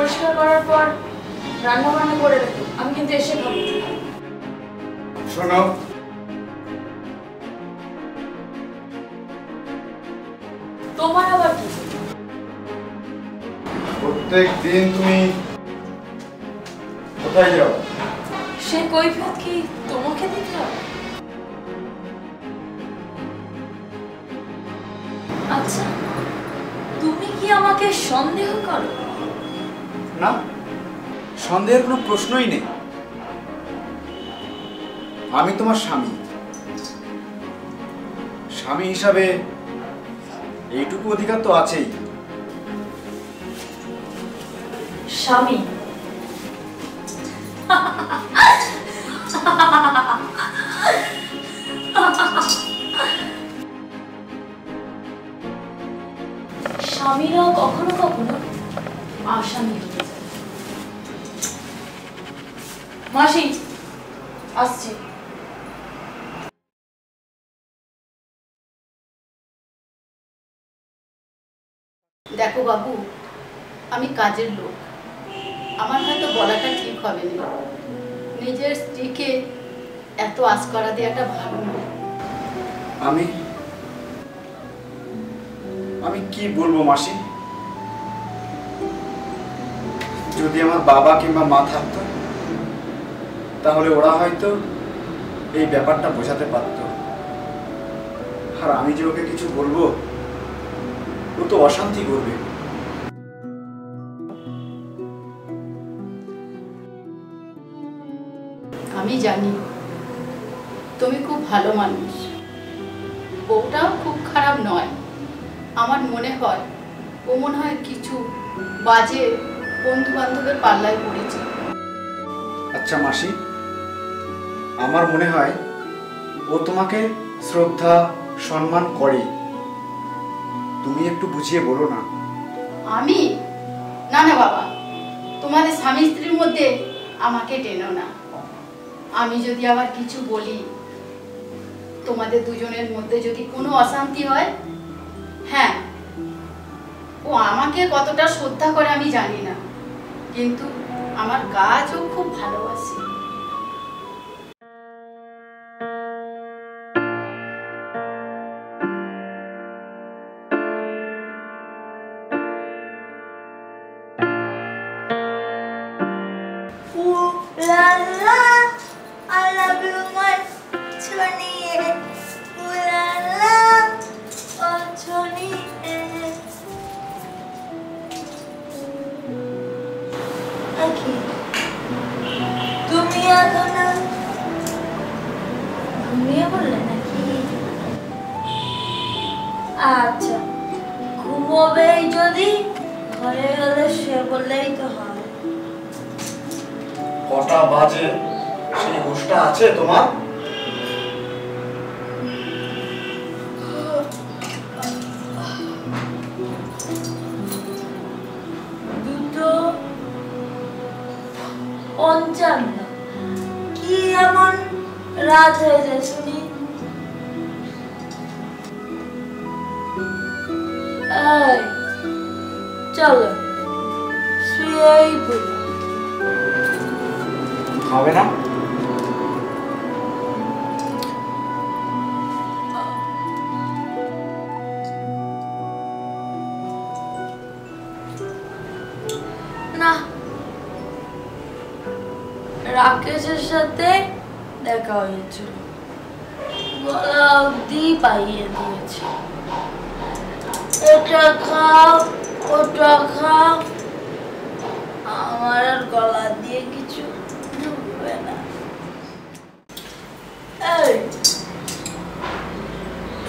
পরিষ্কার করার পর রান্না বান্না করে রেখো। আমি কিন্তু এসে খাব। শোনো। তোমার আবার কি? প্রত্যেক দিন তুমি কোথায় যাও? সে কৈফিয়ত কি তোমাকে দিতে হবে? আচ্ছা তুমি কি আমাকে সন্দেহ করো? না? সন্দেহের কোনো প্রশ্নই নেই। আমি তোমার স্বামী। স্বামী হিসাবে এইটুকু অধিকার তো আছেই। স্বামী? স্বামীরা কখনো কখনো আসামি হতে মাসি আসছি। দেখো বাবু আমি কাজের লোক। আমার হয়তো বলাটা ঠিক হবে না নিজের স্ত্রীকে এত আশ করা দেওয়াটা ভালো নয় আমি আমি কি বলব মাসি? যদি আমার বাবা কিংবা মা থাকতো তাহলে ওরা হয়তো এই ব্যাপারটা বোঝাতে পারত। আর আমি যে ওকে কিছু বলব ও তো অশান্তি করবে। আমি জানি তুমি খুব ভালো মানুষ। বউটাও খুব খারাপ নয়। আমার মনে হয় ও মনে হয় কিছু বাজে বন্ধু বান্ধবের পাল্লায় পড়েছে। আচ্ছা মাসি। আমার মনে হয় ও তোমাকে শ্রদ্ধা, সম্মান করে। তুমি একটু বুঝিয়ে বলো না। আমি? না না, বাবা। তোমাদের স্বামী স্ত্রীর মধ্যে আমাকে টেনো না। আমি যদি আবার কিছু বলি, তোমাদের দুজনের মধ্যে যদি কোনো অশান্তি হয় হ্যাঁ ও আমাকে কতটা শ্রদ্ধা করে আমি জানি না। কিন্তু আমার কাজও খুব ভালোবাসে। La la, I love you, my Tony. La la, oh Tony. Okay. তুমি এখন ঘুমিয়ে বললে নাকি আচ্ছা ঘুমোবেই যদি ঘরে গেলে শুয়ে বললেই তো হয় কটা বাজে? সেই হুঁশটা আছে তোমার? দুটো পঞ্চান্ন। কি এমন চলো। হবে না? রাকেশের সাথে দেখা হয়েছিল। গলা পাইয়ে দিয়েছে। আমার গলা দিয়ে কিছু ঢুকবে না এই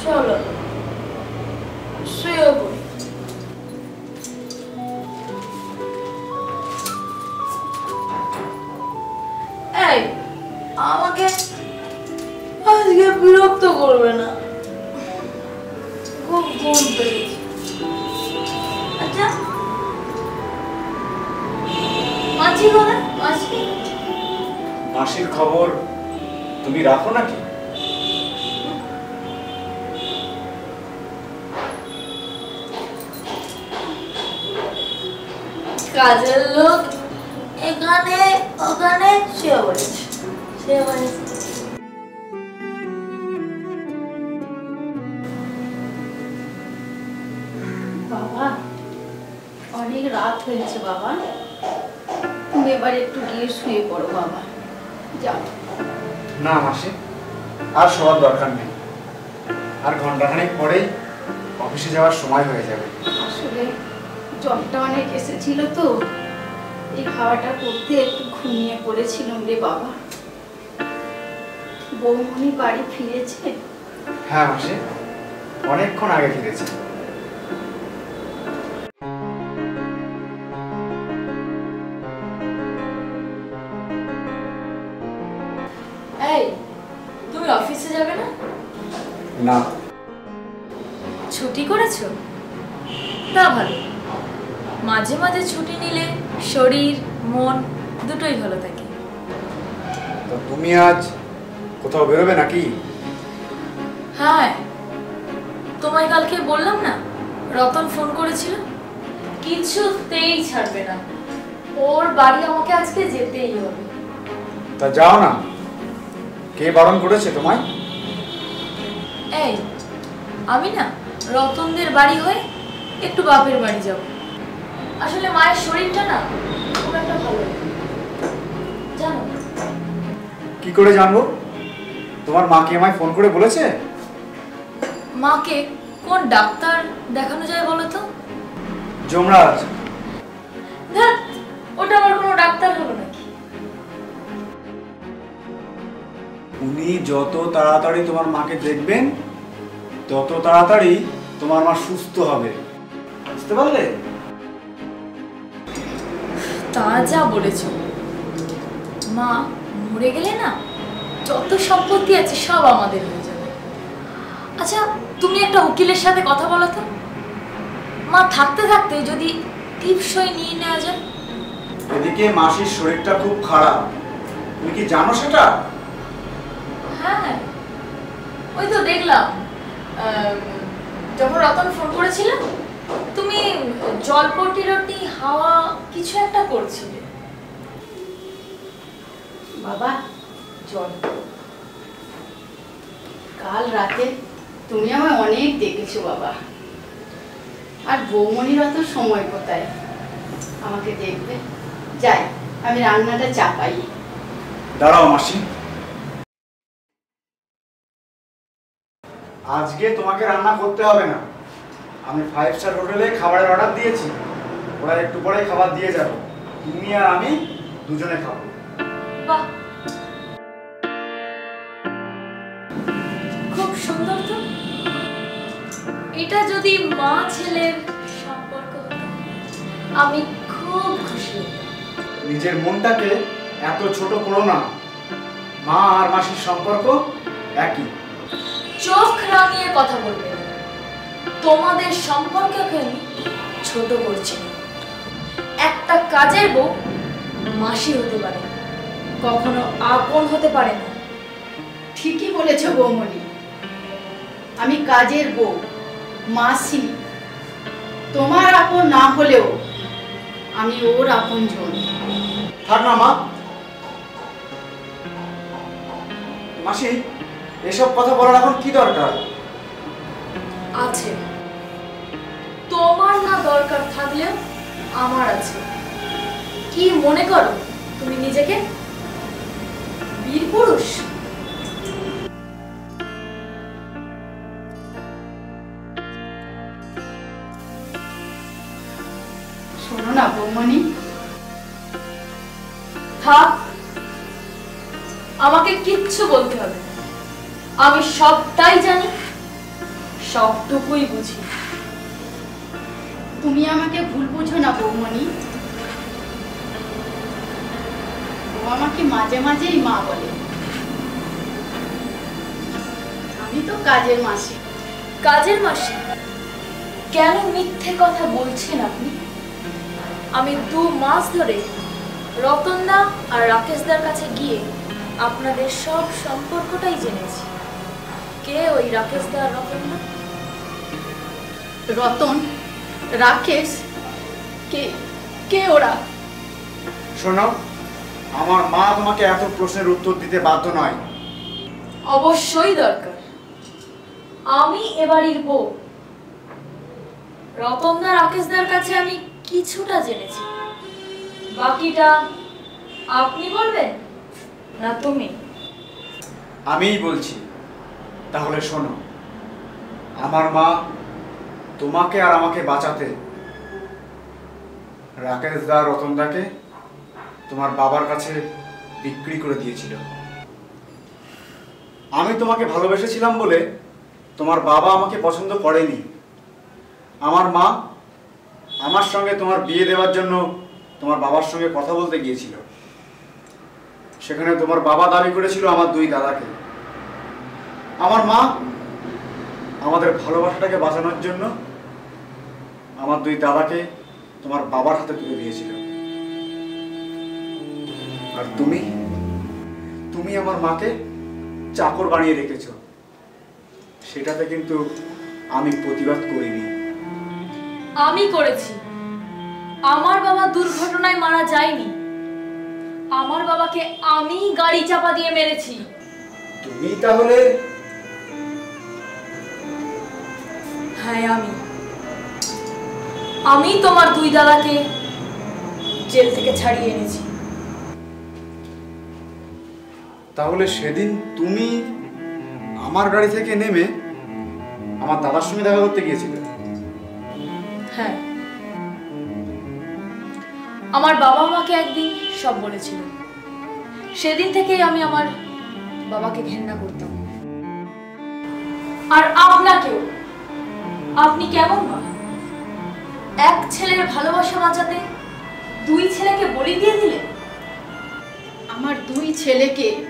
চলো, শুয়ে এই, আমাকে আজকে বিরক্ত করবে না। খুব ঘুম পেয়েছে। আচ্ছা মাছি কোথায়? মাছি মাসির খবর তুমি রাখো নাকি? কাজের লোক এখানে ওখানে শুয়ে পড়েছে। শুয়ে পড়েছে। বাবা অনেক রাত হয়েছে বাবা। তুমি এবার একটু গিয়ে শুয়ে পড়ো বাবা। যাও। না মাসি আর শোয়ার দরকার নেই। আর ঘন্টাখানেক পরেই অফিসে যাওয়ার সময় হয়ে যাবে। আসলে জ্বরটা অনেক এসেছিল তো। এই খাওয়াটা করতে একটু ঘুমিয়ে পড়েছিলাম রে বাবা। বৌমনি বাড়ি ফিরেছে? হ্যাঁ মাসে অনেকক্ষণ আগে ফিরেছে। অফিসে যাবে না? না। ছুটি করেছ? তা ভালো। মাঝে মাঝে ছুটি নিলে শরীর মন দুটোই ভালো থাকে। তো তুমি আজ কোথাও বেরোবে নাকি? হ্যাঁ। তোমায় কালকে বললাম না? রতন ফোন করেছিল। কিছুতেই ছাড়বে না। ওর বাড়ি আমাকে আজকে যেতেই হবে। তা যাও না। কে বারণ করেছে তোমায়? এই আমি না রতনদের বাড়ি হয়ে একটু বাপের বাড়ি যাব। আসলে মায়ের শরীরটা না খুব একটা ভালো। জানো? কি করে জানব? তোমার মা কি আমায় ফোন করে বলেছে? মাকে কোন ডাক্তার দেখানো যায় বলো তো? যমরাজ যত তাড়াতাড়ি তোমার মাকে দেখবেন তত তাড়াতাড়ি তোমার মা সুস্থ হবে। বুঝতে পারলে? তা যা বলেছ। মা মরে গেলে না যত সম্পত্তি আছে সব আমাদের হয়ে যাবে। আচ্ছা তুমি একটা উকিলের সাথে কথা বলো তো। মা থাকতে থাকতে যদি টিপসই নিয়ে নেওয়া যায়। এদিকে মাসির শরীরটা খুব খারাপ। তুমি কি জানো সেটা? হ্যাঁ। ওই তো দেখলাম। যখন রতন ফোন করেছিল, তুমি জলপটি রটি, হাওয়া কিছু একটা করছিলে। বাবা, জল কাল রাতে তুমি আমায় অনেক দেখেছ, বাবা। আর বৌমনির অত সময় কোথায়? আমাকে দেখবে। যাই, আমি রান্নাটা চাপাই। দাঁড়াও, মাসি। আজকে তোমাকে রান্না করতে হবে না। আমি ফাইভ স্টার হোটেলে খাবারের অর্ডার দিয়েছি। ওরা একটু পরে খাবার দিয়ে যাবে। তুমি আর আমি দুজনে খাব। বাহ। খুব সুন্দর তো। এটা যদি মা ছেলের সম্পর্ক আমি খুব খুশি নিজের মনটাকে এত ছোট করো না। মা আর মাসির সম্পর্ক একই। চোখ রাঙিয়ে কথা বলবে। তোমাদের সম্পর্ককে আমি ছোট করছি একটা কাজের বউ মাসি হতে পারে কখনো আপন হতে পারে না। ঠিকই বলেছ বৌমনি আমি কাজের বউ মাসি। তোমার আপন না হলেও আমি ওর আপন জন থাক না মা। মাসি এসব কথা বলার এখন কি দরকার? আছে। তোমার না দরকার থাকলেও আমার আছে। কি মনে করো তুমি নিজেকে? বীর পুরুষ? শোনো না থাক, আমাকে কিচ্ছু বলতে হবে। আমি সবটাই জানি, সবটুকুই বুঝি। তুমি আমাকে ভুল বুঝো না বৌমনি ও আমাকে মাঝে মাঝেই মা বলে। আমি তো কাজের মাসি। কাজের মাসি? কেন মিথ্যে কথা বলছেন আপনি? আমি দু মাস ধরে রতনদা আর রাকেশদার কাছে গিয়ে আপনাদের সব সম্পর্কটাই জেনেছি। কে ওই রাকেশদা আর রতনদা রতন? রাকেশ? কে কে ওরা? শোনো আমার মা তোমাকে এত প্রশ্নের উত্তর দিতে বাধ্য নয়। অবশ্যই দরকার। আমি এবাড়ির বউ। রতনদা রাকেশদার কাছে আমি কিছুটা জেনেছি। বাকিটা আপনি বলবেন? না তুমি। আমিই বলছি। তাহলে শোনো, আমার মা তোমাকে আর আমাকে বাঁচাতে রাকেশ দা রতনদাকে তোমার বাবার কাছে বিক্রি করে দিয়েছিল। আমি তোমাকে ভালোবেসেছিলাম বলে তোমার বাবা আমাকে পছন্দ করেনি। আমার মা আমার সঙ্গে তোমার বিয়ে দেওয়ার জন্য তোমার বাবার সঙ্গে কথা বলতে গিয়েছিল। সেখানে তোমার বাবা দাবি করেছিল আমার দুই দাদাকে। আমার মা আমাদের ভালোবাসাটাকে বাঁচানোর জন্য আমার দুই দাদাকে তোমার বাবার হাতে তুলে দিয়েছিল। আর তুমি তুমি আমার মাকে চাকর বানিয়ে রেখেছ। সেটাতে কিন্তু আমি প্রতিবাদ করিনি। আমি করেছি। আমার বাবা দুর্ঘটনায় মারা যায়নি। আমার বাবাকে আমি গাড়ি চাপা দিয়ে মেরেছি। তুমি তাহলে হ্যাঁ আমি। আমি তোমার দুই দাদাকে জেল থেকে ছাড়িয়ে এনেছি। তাহলে সেদিন তুমি আমার গাড়ি থেকে নেমে আমার দাদার সঙ্গে দেখা করতে গিয়েছিলে? হ্যাঁ। আমার বাবা আমাকে একদিন সব বলেছিল। সেদিন থেকেই আমি আমার বাবাকে ঘেন্না করতাম। আর আপনাকেও। আপনি কেমন মা এক ছেলের ভালোবাসা বাঁচাতে দুই ছেলেকে বলি দিয়ে দিলেন আমার দুই ছেলেকে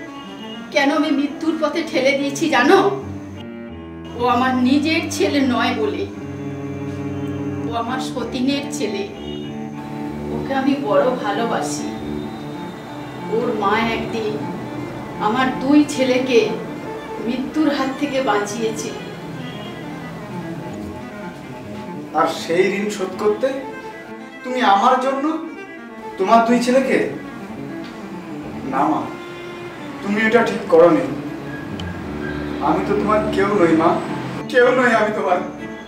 কেন আমি মৃত্যুর পথে ঠেলে দিয়েছি জানো? ও আমার নিজের ছেলে নয় বলে। ও আমার সতীনের ছেলে। ওকে আমি বড় ভালোবাসি। ওর মা একদিন আমার দুই ছেলেকে মৃত্যুর হাত থেকে বাঁচিয়েছে আর সেই ঋণ শোধ করতে তুমি আমার জন্য তোমার দুই ছেলেকে? না মা তুমি এটা ঠিক করো করনি। আমি তো তোমার কেউ নই মা কেউ নই আমি তোমার।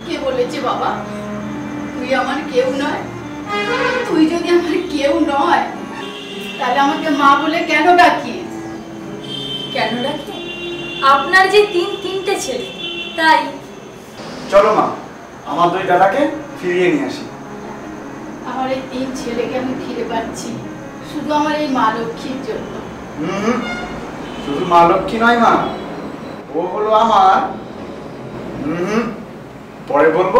কে বলেছে বাবা? তুই আমার কেউ নয়? তুই যদি আমার কেউ নয় তাহলে আমাকে মা বলে কেন ডাকিস? কেন ডাকি আপনার যে তিন তিনটে ছেলে তাই? চলো মা আমার দুই দাদাকে ফিরিয়ে নিয়ে আসি। আমার এই তিন ছেলেকে আমি ফিরে পাচ্ছি শুধু আমার এই মা লক্ষ্মীর জন্য। হুম শুধু মা লক্ষ্মী নয় মা ও হলো আমার হুম পরে বলব